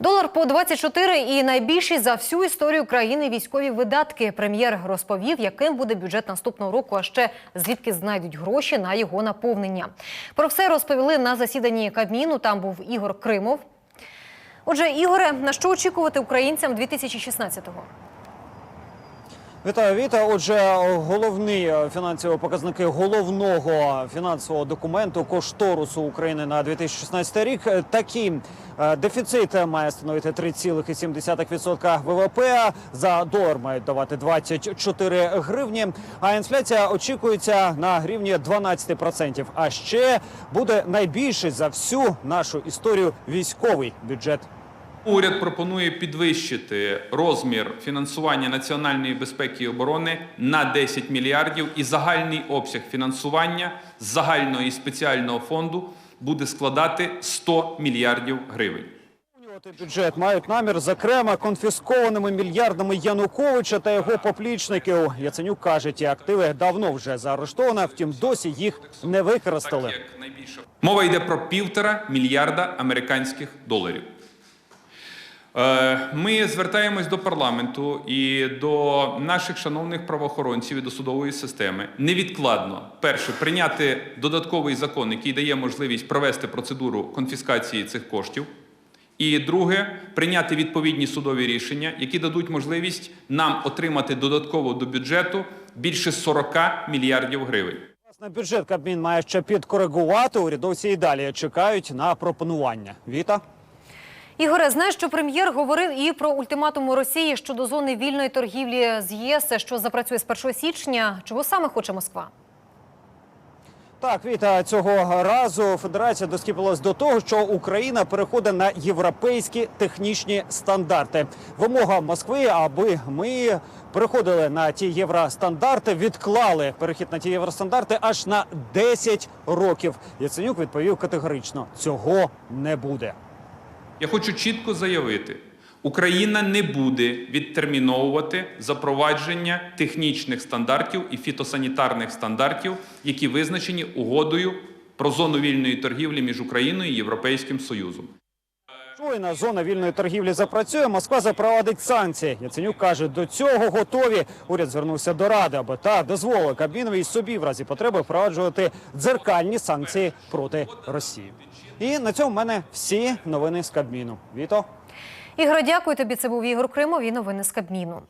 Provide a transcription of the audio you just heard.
Долар по 24 і найбільші за всю історію країни військові видатки. Прем'єр розповів, яким буде бюджет наступного року, а ще звідки знайдуть гроші на його наповнення. Про все розповіли на засіданні Кабміну. Там був Ігор Кримов. Отже, Ігоре, на що очікувати українцям 2016-го? Вітаю, Віта. Отже, головні фінансові показники головного фінансового документу кошторису України на 2016 рік такі. Е, Дефіцит має становити 3,7% ВВП. За долар мають давати 24 гривні. А інфляція очікується на рівні 12%. А ще буде найбільший за всю нашу історію військовий бюджет. Уряд пропонує підвищити розмір фінансування національної безпеки і оборони на 10 мільярдів, і загальний обсяг фінансування з загального і спеціального фонду буде складати 100 мільярдів гривень. Бюджет мають намір, зокрема, конфіскованими мільярдами Януковича та його поплічників. Яценюк каже, ті активи давно вже заарештовано, втім досі їх не використали. Мова йде про півтора мільярда американських доларів. Е, Ми звертаємось до парламенту і до наших шановних правоохоронців і до судової системи невідкладно перше прийняти додатковий закон, який дає можливість провести процедуру конфіскації цих коштів. І друге, прийняти відповідні судові рішення, які дадуть можливість нам отримати додатково до бюджету більше 40 мільярдів гривень. Власне, бюджет Кабмін має ще підкоригувати. Урядовці і далі чекають на пропонування. Віта. Ігоре, знаєш, що прем'єр говорив і про ультиматум Росії щодо зони вільної торгівлі з ЄС, що запрацює з 1 січня. Чого саме хоче Москва? Так, Віта, цього разу федерація доскіпилась до того, що Україна переходить на європейські технічні стандарти. Вимога Москви, аби ми переходили на ті євростандарти, відклали перехід на ті євростандарти аж на 10 років. Яценюк відповів категорично: цього не буде. Я хочу чітко заявити: Україна не буде відтерміновувати запровадження технічних стандартів і фітосанітарних стандартів, які визначені угодою про зону вільної торгівлі між Україною і Європейським Союзом. Щойно зона вільної торгівлі запрацює. Москва запровадить санкції. Яценюк каже, до цього готові. Уряд звернувся до ради, аби та дозволила Кабмінові собі в разі потреби впроваджувати дзеркальні санкції проти Росії. І на цьому в мене всі новини з Кабміну. Віто. Ігоре, дякую тобі. Це був Ігор Кримов і новини з Кабміну.